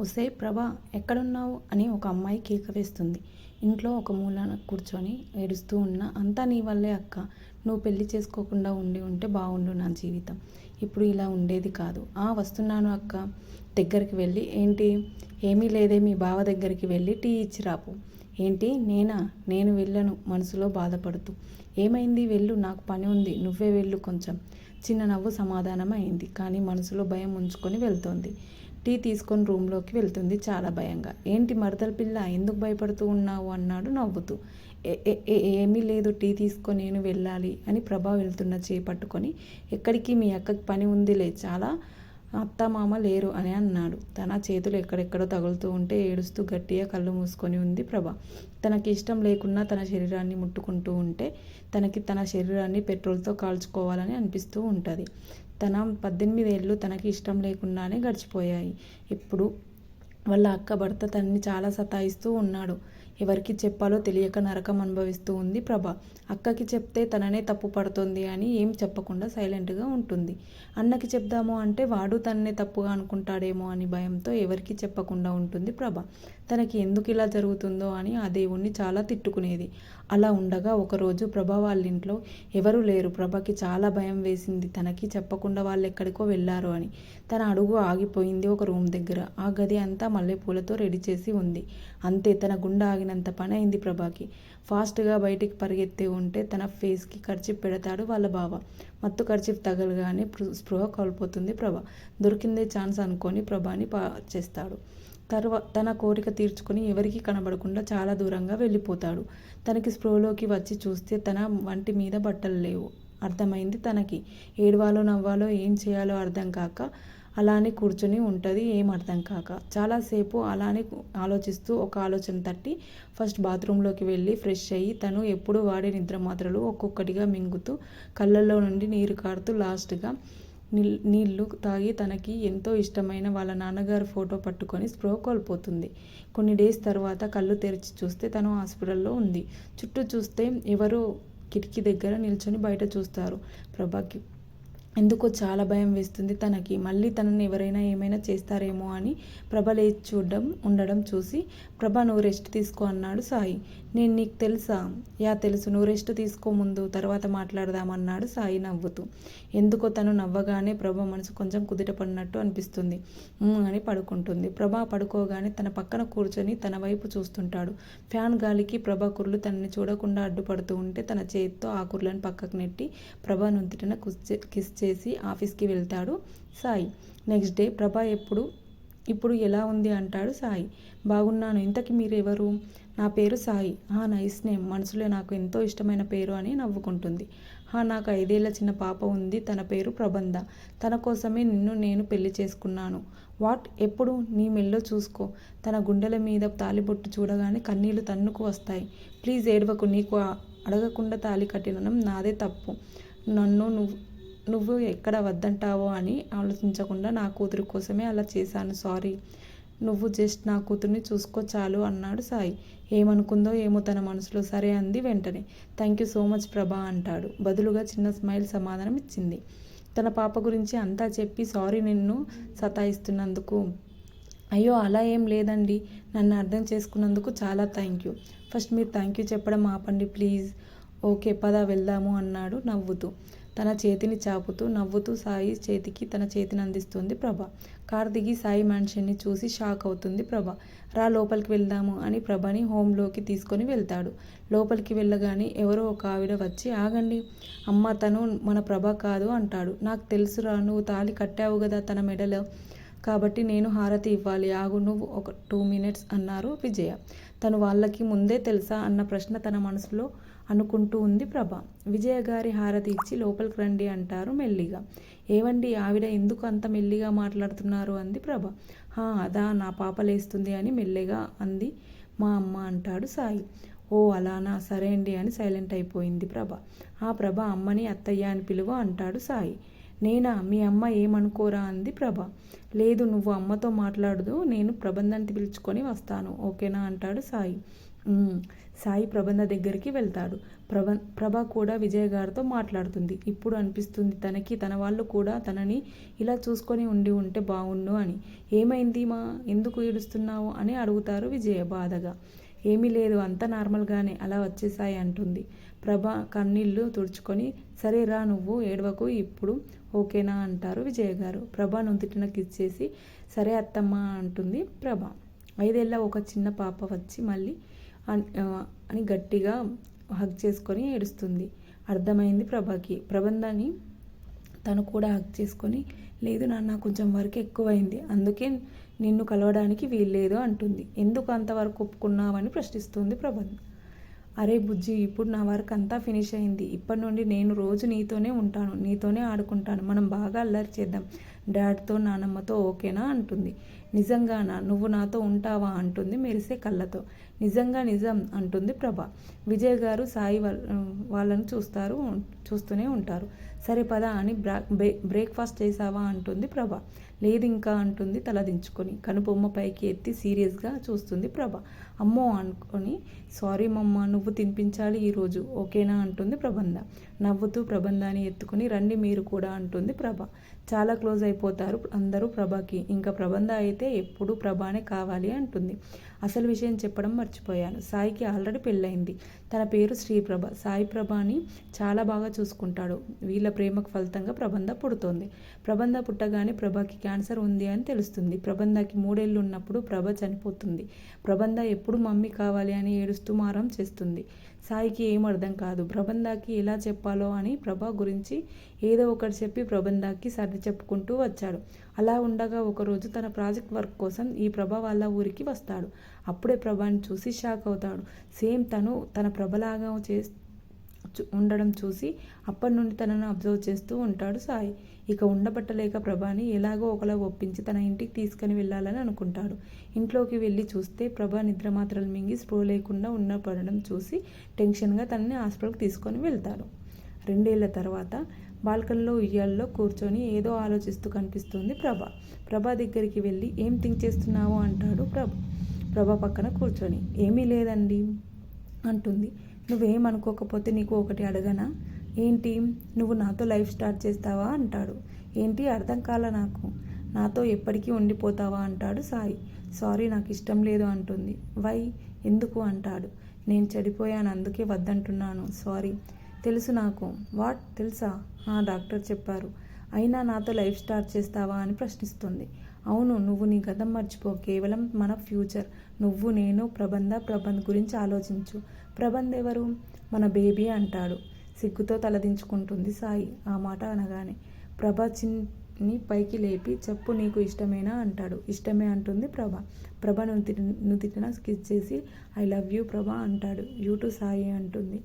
ఒసే ప్రభా ఎక్కడున్నావు? అని ఒక అమ్మాయి కేక వేస్తుంది ఇంట్లో ఒక మూలన కూర్చొని ఏడుస్తూ ఉన్న అంతా నీ వల్లే అక్క. నువ్వు పెళ్ళి చేసుకోకుండా ఉండి ఉంటే బాగుండు నా జీవితం. ఇప్పుడు ఇలా ఉండేది కాదు. ఆ వస్తున్నాను అక్క. దగ్గరికి వెళ్ళి ఏంటి? ఏమీ లేదే మీ బావ దగ్గరికి వెళ్ళి టీ ఇచ్చి రాపు. ఏంటి? నేనా? నేను వెళ్ళను. మనసులో బాధపడుతూ. ఏమైంది? వెళ్ళు. నాకు పని ఉంది. నువ్వే వెళ్ళు కొంచెం. చిన్న నవ్వు సమాధానం అయింది కానీ మనసులో భయం ఉంచుకొని వెళ్తోంది. టీ తీసుకొని రూమ్లోకి వెళ్తుంది చాలా భయంగా. ఏంటి మరదల పిల్ల ఎందుకు భయపడుతూ ఉన్నావు? అన్నాడు నవ్వుతూ. "ఏ- ఏమీ లేదు టీ తీసుకొని నేను వెళ్ళాలి అని ప్రభా వెళ్తున్న చేపట్టుకొని ఎక్కడికి? మీ అక్కకి పని ఉందిలే చాలా అత్త మామ లేరు అని అన్నాడు. తన చేతులు ఎక్కడెక్కడో తగులుతూ ఉంటే ఏడుస్తూ గట్టిగా కళ్ళు మూసుకొని ఉంది ప్రభ. తనకి ఇష్టం లేకున్నా తన శరీరాన్ని ముట్టుకుంటూ ఉంటే తనకి తన శరీరాన్ని పెట్రోల్తో కాల్చుకోవాలని అనిపిస్తూ ఉంటుంది. తన పద్దెనిమిదేళ్ళు తనకి ఇష్టం లేకుండానే గడిచిపోయాయి. ఇప్పుడు వాళ్ళ అక్క భర్త తనని చాలా సతాయిస్తూ ఉన్నాడు. ఎవరికి చెప్పాలో తెలియక నరకం అనుభవిస్తూ ఉంది ప్రభ. అక్కకి చెప్తే తననే తప్పు పడుతుంది అని ఏం చెప్పకుండా సైలెంట్గా ఉంటుంది. అన్నకి చెప్దాము అంటే వాడు తననే తప్పుగా అనుకుంటాడేమో అని భయంతో ఎవరికి చెప్పకుండా ఉంటుంది ప్రభ. తనకి ఎందుకు ఇలా జరుగుతుందో అని ఆ దేవుణ్ణి చాలా తిట్టుకునేది. అలా ఉండగా ఒకరోజు ప్రభ వాళ్ళ ఇంట్లో ఎవరు లేరు. ప్రభకి చాలా భయం వేసింది. తనకి చెప్పకుండా వాళ్ళు ఎక్కడికో వెళ్ళారు అని. తన అడుగు ఆగిపోయింది ఒక రూమ్ దగ్గర. ఆ గది అంతా మల్లెపూలతో రెడీ చేసి ఉంది. అంతే తన గుండె ఆగినంత పని అయింది ప్రభాకి. ఫాస్ట్గా బయటికి పరిగెత్తి ఉంటే తన ఫేస్కి ఖర్చిప్ పెడతాడు వాళ్ళ బావ. మత్తు ఖర్చిప్ తగలగానే స్పృహ కోల్పోతుంది ప్రభ. దొరికిందే ఛాన్స్ అనుకొని ప్రభాని పా చేస్తాడు. తర్వా తన కోరిక తీర్చుకొని ఎవరికీ కనబడకుండా చాలా దూరంగా వెళ్ళిపోతాడు. తనకి స్పృహలోకి వచ్చి చూస్తే తన వంటి మీద బట్టలు లేవు. అర్థమైంది తనకి. ఏడవాలో నవ్వాలో ఏం చేయాలో అర్థం కాక అలానే కూర్చొని ఉంటుంది ఏం అర్థం కాక. చాలాసేపు అలానే ఆలోచిస్తూ ఒక ఆలోచన తట్టి ఫస్ట్ బాత్రూంలోకి వెళ్ళి ఫ్రెష్ అయ్యి తను ఎప్పుడు వాడే నిద్ర మాత్రలు ఒక్కొక్కటిగా మింగుతూ కళ్ళల్లో నుండి నీరు కారుతూ లాస్ట్గా నీల్ నీళ్ళు తాగి తనకి ఎంతో ఇష్టమైన వాళ్ళ నాన్నగారి ఫోటో పట్టుకొని స్పృహ కోల్పోతుంది. కొన్ని డేస్ తర్వాత కళ్ళు తెరిచి చూస్తే తను హాస్పిటల్లో ఉంది. చుట్టూ చూస్తే ఎవరో కిటికీ దగ్గర నిల్చొని బయట చూస్తారు. ప్రభాకి ఎందుకో చాలా భయం వేస్తుంది. తనకి మళ్ళీ తనని ఎవరైనా ఏమైనా చేస్తారేమో అని ప్రభ లేచి చూడడం ఉండడం చూసి ప్రభ నువ్వు రెస్ట్ తీసుకో అన్నాడు సాయి. నేను నీకు తెలుసా? యా తెలుసు నువ్వు రెస్ట్ తీసుకో ముందు తర్వాత మాట్లాడదామన్నాడు సాయి నవ్వుతూ. ఎందుకో తను నవ్వగానే ప్రభ మనసు కొంచెం కుదిట పడినట్టు అనిపిస్తుంది. అని పడుకుంటుంది. ప్రభ పడుకోగానే తన పక్కన కూర్చొని తన వైపు చూస్తుంటాడు. ఫ్యాన్ గాలికి ప్రభ కుర్లు తనని చూడకుండా అడ్డుపడుతూ ఉంటే తన చేతితో ఆ కుర్లను పక్కకు నెట్టి ప్రభ నుంతిటిన కుస్- కిస్ చేసి ఆఫీస్కి వెళ్తాడు సాయి. నెక్స్ట్ డే ప్రభ ఎప్పుడు? ఇప్పుడు ఎలా ఉంది అంటాడు సాయి. బాగున్నాను. ఇంతకి మీరెవరు? నా పేరు సాయి. హా నైస్ నేమ్. మనసులో నాకు ఎంతో ఇష్టమైన పేరు అని నవ్వుకుంటుంది. హా నాకు ఐదేళ్ళ చిన్న పాప ఉంది. తన పేరు ప్రబంధ. తన కోసమే నిన్ను నేను పెళ్ళి చేసుకున్నాను. వాట్? ఎప్పుడు? నీ మెల్లో చూసుకో. తన గుండెల మీద తాలిబొట్టు చూడగానే కన్నీళ్ళు తన్నుకు వస్తాయి. ప్లీజ్ ఏడవకు. నీకు అడగకుండా తాలి కట్టినడం నాదే తప్పు. నన్ను నువ్వు నువ్వు ఎక్కడ వద్దంటావో అని ఆలోచించకుండా నా కూతురు కోసమే అలా చేశాను సారీ. నువ్వు జస్ట్ నా కూతుర్ని చూసుకో చాలు అన్నాడు సాయి. ఏమనుకుందో ఏమో తన మనసులో సరే అంది వెంటనే. థ్యాంక్ యూ సో మచ్ ప్రభా అంటాడు. బదులుగా చిన్న స్మైల్ సమాధానం ఇచ్చింది. తన పాప గురించి అంతా చెప్పి సారీ నిన్ను సతాయిస్తున్నందుకు. అయ్యో అలా ఏం లేదండి. నన్ను అర్థం చేసుకున్నందుకు చాలా థ్యాంక్ యూ. ఫస్ట్ మీరు థ్యాంక్ యూ చెప్పడం ఆపండి ప్లీజ్. ఓకే పద వెళ్దాము అన్నాడు నవ్వుతూ. తన చేతిని చాపుతూ నవ్వుతూ సాయి చేతికి తన చేతిని అందిస్తుంది ప్రభ. కార్ దిగి సాయి మ్యాన్షన్ని చూసి షాక్ అవుతుంది ప్రభ. రా లోపలికి వెళ్దాము అని ప్రభని హోంలోకి తీసుకొని వెళ్తాడు. లోపలికి వెళ్ళగానే ఎవరో ఒక ఆవిడ వచ్చి ఆగండి. అమ్మ తను మన ప్రభ కాదు అంటాడు. నాకు తెలుసురా నువ్వు తాళి కట్టావు కదా తన మెడలో. కాబట్టి నేను హారతి ఇవ్వాలి. ఆగు నువ్వు ఒక టూ మినిట్స్ అన్నారు విజయ. తను వాళ్ళకి ముందే తెలుసా అన్న ప్రశ్న తన మనసులో అనుకుంటూ ఉంది ప్రభ. విజయ గారి హారతి ఇచ్చి లోపలికి రండి అంటారు మెల్లిగా. ఏవండి ఆవిడ ఎందుకు అంత మెల్లిగా మాట్లాడుతున్నారు అంది ప్రభ. హా అదా నా పాప లేస్తుంది అని మెల్లిగా అంది మా అమ్మ అంటాడు సాయి. ఓ అలానా సరే అండి అని సైలెంట్ అయిపోయింది ప్రభ. ఆ ప్రభ అమ్మని అత్తయ్య అని పిలువ అంటాడు సాయి. నేనా మీ అమ్మ ఏమనుకోరా అంది ప్రభ. లేదు నువ్వు అమ్మతో మాట్లాడదు నేను ప్రబంధాన్ని పిలుచుకొని వస్తాను ఓకేనా అంటాడు సాయి. సాయి ప్రబంధ దగ్గరికి వెళ్తాడు. ప్రభ ప్రభ కూడా విజయ్ గారితో మాట్లాడుతుంది. ఇప్పుడు అనిపిస్తుంది తనకి తన వాళ్ళు కూడా తనని ఇలా చూసుకొని ఉండి ఉంటే బాగుండు అని. ఏమైంది మా? ఎందుకు ఏడుస్తున్నావు అని అడుగుతారు విజయ బాధగా. ఏమీ లేదు అంతా నార్మల్గానే అలా వచ్చేసాయి అంటుంది. ప్రభ కన్నీళ్ళు తుడుచుకొని సరే రా నువ్వు ఏడవకు ఇప్పుడు ఓకేనా అంటారు విజయ్ గారు. ప్రభ నుదుటిన కిచ్చేసి సరే అత్తమ్మ అంటుంది ప్రభ. ఐదేళ్ళ ఒక చిన్న పాప వచ్చి మళ్ళీ అని గట్టిగా హగ్ చేసుకొని ఏడుస్తుంది. అర్థమైంది ప్రభాకి. ప్రబంధాన్ని తను కూడా హక్ చేసుకొని లేదు నాన్న కొంచెం వర్క్ ఎక్కువైంది. అందుకే నిన్ను కలవడానికి వీల్లేదు అంటుంది. ఎందుకు అంతవరకు ఒప్పుకున్నావని ప్రశ్నిస్తుంది ప్రబంధ్. అరే బుజ్జి ఇప్పుడు నా వర్క్ అంతా ఫినిష్ అయింది. ఇప్పటి నుండి నేను రోజు నీతోనే ఉంటాను. నీతోనే ఆడుకుంటాను. మనం బాగా అల్లరి చేద్దాం. డాడ్తో నానమ్మతో ఓకేనా అంటుంది. నిజంగానా? నువ్వు నాతో ఉంటావా? అంటుంది మెరిసే కళ్ళతో. నిజంగా నిజం అంటుంది ప్రభ. విజయ్ గారు సాయి వాళ్ళ- చూస్తారు చూస్తూనే ఉంటారు. సరే పద అని బ్రా బ్రే బ్రేక్ఫాస్ట్ చేసావా అంటుంది ప్రభ. లేదు ఇంకా అంటుంది తలదించుకొని కనుబొమ్మ పైకి ఎత్తి సీరియస్గా చూస్తుంది ప్రభ. అమ్మో అనుకొని సారీ మమ్మ నువ్వు తినిపించాలి ఈరోజు ఓకేనా అంటుంది ప్రబంధ. నవ్వుతూ ప్రబంధాన్ని ఎత్తుకుని రండి మీరు కూడా అంటుంది ప్రభ. చాలా క్లోజ్ అయిపోతారు అందరూ ప్రభకి. ఇంకా ప్రబంధ అయితే ఎప్పుడూ ప్రభానే కావాలి అంటుంది. అసలు విషయం చెప్పడం మర్చిపోయాను. సాయికి ఆల్రెడీ పెళ్ళయింది. తన పేరు శ్రీప్రభ. సాయి ప్రభాని చాలా బాగా చూసుకుంటాడు. వీళ్ళ ప్రేమకు ఫలితంగా ప్రబంధ పుడుతోంది. ప్రబంధ పుట్టగానే ప్రభకి క్యాన్సర్ ఉంది అని తెలుస్తుంది. ప్రబంధకి మూడేళ్ళు ఉన్నప్పుడు ప్రభ చనిపోతుంది. ప్రబంధ ఎప్పుడు మమ్మీ కావాలి అని ఏడుస్తూ మారం చేస్తుంది. సాయికి ఏం అర్థం కాదు. ప్రబంధాకి ఎలా చెప్పాలో అని ప్రభ గురించి ఏదో ఒకటి చెప్పి ప్రబంధాకి సర్ది చెప్పుకుంటూ వచ్చాడు. అలా ఉండగా ఒకరోజు తన ప్రాజెక్ట్ వర్క్ కోసం ఈ ప్రభ వాళ్ళ ఊరికి వస్తాడు. అప్పుడే ప్రభాని చూసి షాక్ అవుతాడు. సేమ్ తను తన ప్రభలాగా చే ఉండడం చూసి అప్పటి నుండి తనను అబ్జర్వ్ చేస్తూ ఉంటాడు సాయి. ఇక ఉండబట్టలేక ప్రభాని ఎలాగో ఒకలా ఒప్పించి తన ఇంటికి తీసుకుని వెళ్ళాలని అనుకుంటాడు. ఇంట్లోకి వెళ్ళి చూస్తే ప్రభా నిద్ర మాత్రలు మింగి స్ప్రో లేకుండా ఉన్న పడడం చూసి టెన్షన్గా తనని హాస్పిటల్కి తీసుకొని వెళ్తాడు. రెండేళ్ళ తర్వాత బాల్కనీలో ఉయ్యాల్లో కూర్చొని ఏదో ఆలోచిస్తూ కనిపిస్తుంది ప్రభ. ప్రభా దగ్గరికి వెళ్ళి ఏం థింక్ చేస్తున్నావు? అంటాడు ప్రభ. ప్రభ పక్కన కూర్చొని. ఏమీ లేదండి అంటుంది. నువ్వేమనుకోకపోతే నీకు ఒకటి అడగనా? ఏంటి? నువ్వు నాతో లైఫ్ స్టార్ట్ చేస్తావా? అంటాడు. ఏంటి? అర్థం కాల నాకు. నాతో ఎప్పటికీ ఉండిపోతావా? అంటాడు సాయి. సారీ నాకు ఇష్టం లేదు అంటుంది. వై? ఎందుకు? అంటాడు. నేను చెడిపోయాను అందుకే వద్దంటున్నాను. సారీ. తెలుసు నాకు. వాట్? తెలుసా? డాక్టర్ చెప్పారు. అయినా నాతో లైఫ్ స్టార్ట్ చేస్తావా? అని ప్రశ్నిస్తుంది. అవును నువ్వు నీ గతం మర్చిపో. కేవలం మన ఫ్యూచర్. నువ్వు నేను ప్రబంధ ప్రబంధ్ గురించి ఆలోచించు. ప్రబంధ్ ఎవరు? మన బేబీ అంటాడు. సిగ్గుతో తలదించుకుంటుంది సాయి. ఆ మాట అనగానే ప్రభ చిన్ని పైకి లేపి చెప్పు నీకు ఇష్టమేనా అంటాడు. ఇష్టమే అంటుంది ప్రభ. ప్రభ నుతి నుదిటిన స్కిచ్ చేసి ఐ లవ్ యూ ప్రభ అంటాడు. యూ టు సాయి అంటుంది.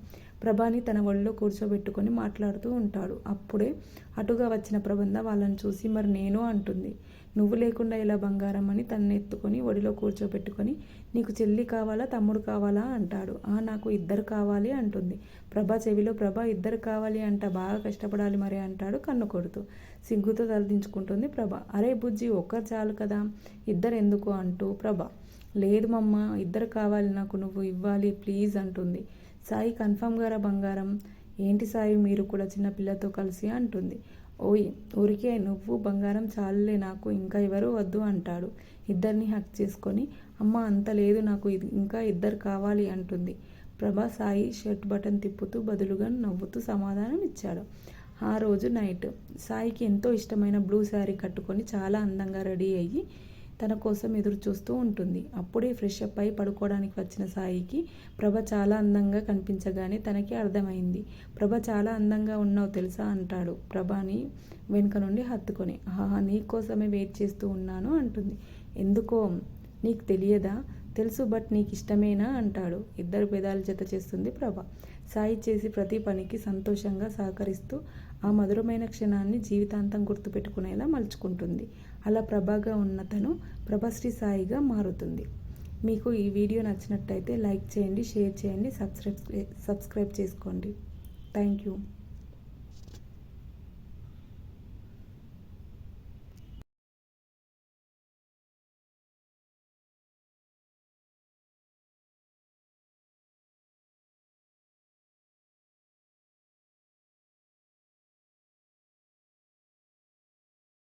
ప్రభాని తన ఒళ్ళో కూర్చోబెట్టుకొని మాట్లాడుతూ ఉంటాడు. అప్పుడే అటుగా వచ్చిన ప్రబంధ వాళ్ళని చూసి మరి నేను అంటుంది నువ్వు లేకుండా ఇలా బంగారం అని తనని ఎత్తుకొని ఒడిలో కూర్చోబెట్టుకొని నీకు చెల్లి కావాలా తమ్ముడు కావాలా? అంటాడు. ఆ నాకు ఇద్దరు కావాలి అంటుంది. ప్రభా చెవిలో ప్రభా ఇద్దరు కావాలి అంట బాగా కష్టపడాలి మరి అంటాడు కన్ను కొడుతూ. సిగ్గుతో తలదించుకుంటుంది ప్రభ. అరే బుజ్జి ఒక్కరు చాలు కదా ఇద్దరు ఎందుకు? అంటూ ప్రభ లేదు మమ్మ ఇద్దరు కావాలి నాకు నువ్వు ఇవ్వాలి ప్లీజ్ అంటుంది. సాయి కన్ఫర్మ్ గారా బంగారం? ఏంటి సాయి మీరు కూడా చిన్న పిల్లతో కలిసి? అంటుంది. ఓయ్ ఊరికే నువ్వు బంగారం చాలులే నాకు ఇంకా ఎవరు వద్దు అంటాడు. ఇద్దరిని హక్ చేసుకొని అమ్మ అంత లేదు నాకు ఇంకా ఇద్దరు కావాలి అంటుంది. ప్రభా సాయి షర్ట్ బటన్ తిప్పుతూ బదులుగా నవ్వుతూ సమాధానం ఇచ్చాడు. ఆ రోజు నైట్ సాయికి ఎంతో ఇష్టమైన బ్లూ శారీ కట్టుకొని చాలా అందంగా రెడీ అయ్యి తన కోసం ఎదురు చూస్తూ ఉంటుంది. అప్పుడే ఫ్రెష్ అప్ అయి పడుకోవడానికి వచ్చిన సాయికి ప్రభ చాలా అందంగా కనిపించగానే తనకి అర్థమైంది. ప్రభ చాలా అందంగా ఉన్నావు తెలుసా అంటాడు. ప్రభాని వెనుక నుండి హత్తుకొని ఆహా నీకోసమే వెయిట్ చేస్తూ ఉన్నాను అంటుంది. ఎందుకో? నీకు తెలియదా? తెలుసు బట్ నీకు ఇష్టమేనా? అంటాడు. ఇద్దరు పెదాలు జత చేస్తుంది ప్రభ. సాయి చేసి ప్రతి పనికి సంతోషంగా సహకరిస్తూ ఆ మధురమైన క్షణాన్ని జీవితాంతం గుర్తుపెట్టుకునేలా మలుచుకుంటుంది. అలా ప్రభాగా ఉన్న తను ప్రభశ్రీ సాయిగా మారుతుంది. మీకు ఈ వీడియో నచ్చినట్టయితే లైక్ చేయండి షేర్ చేయండి సబ్స్క్రైబ్ సబ్స్క్రైబ్ చేసుకోండి. Thank you.